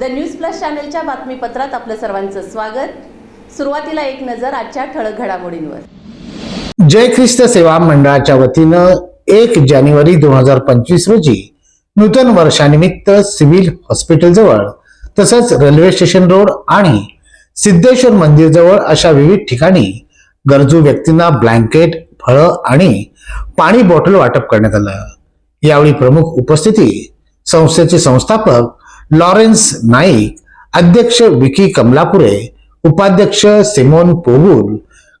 The news plus चॅनलच्या बातमीपत्रात आपलं सर्वांचं स्वागत. सुरुवातीला एक नजर आजच्या ठळक घडामोडींवर. जय ख्रिस्त सेवा मंडळाच्या वतीनं एक जानेवारी दोन हजार पंचवीस रोजी नूतन वर्षानिमित्त सिव्हिल हॉस्पिटल जवळ तसंच रेल्वे स्टेशन रोड आणि सिद्धेश्वर मंदिर जवळ अशा विविध ठिकाणी गरजू व्यक्तींना ब्लँकेट फळं आणि पाणी बॉटल वाटप करण्यात आलं. यावेळी प्रमुख उपस्थिती संस्थेचे संस्थापक लॉरेन्स नाईक अध्यक्ष विकी कमलापुरे उपाध्यक्ष Simon Pogul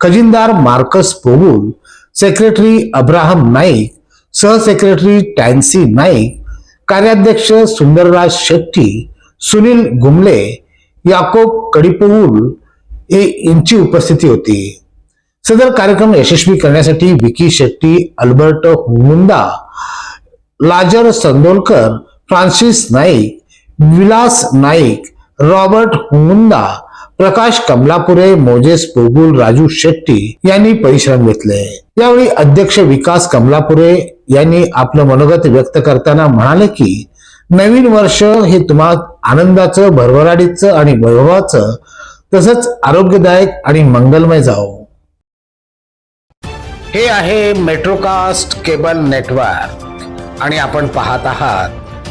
खजिनदार Marcus Pogul secretary Abraham Naik सहसेक्रेटरी Tansy Naik कार्याध्यक्ष सुंदरराज शेट्टी सुनील गुमले याकोब कडिपोगुल हे यांची उपस्थिती होती. सदर कार्यक्रम यशस्वी करण्यासाठी Vicky Shetty Albert Humunda Lazar Sandolkar Francis Naik Vilas Naik Robert Humunda Prakash Kamalapure Moses Pogul Raju Shetty यांनी परिश्रम घेतले. यावेळी अध्यक्ष विकास कमलापुरे यांनी आपलं मनोगत व्यक्त करताना म्हणाले की नवीन वर्ष हे तुम्हा आनंदाचं भरभराटीचं आणि वैभवाचं तसंच आरोग्यदायक आणि मंगलमय जावं. हे आहे मेट्रोकास्ट केबल नेटवर्क आणि आपण पाहत आहात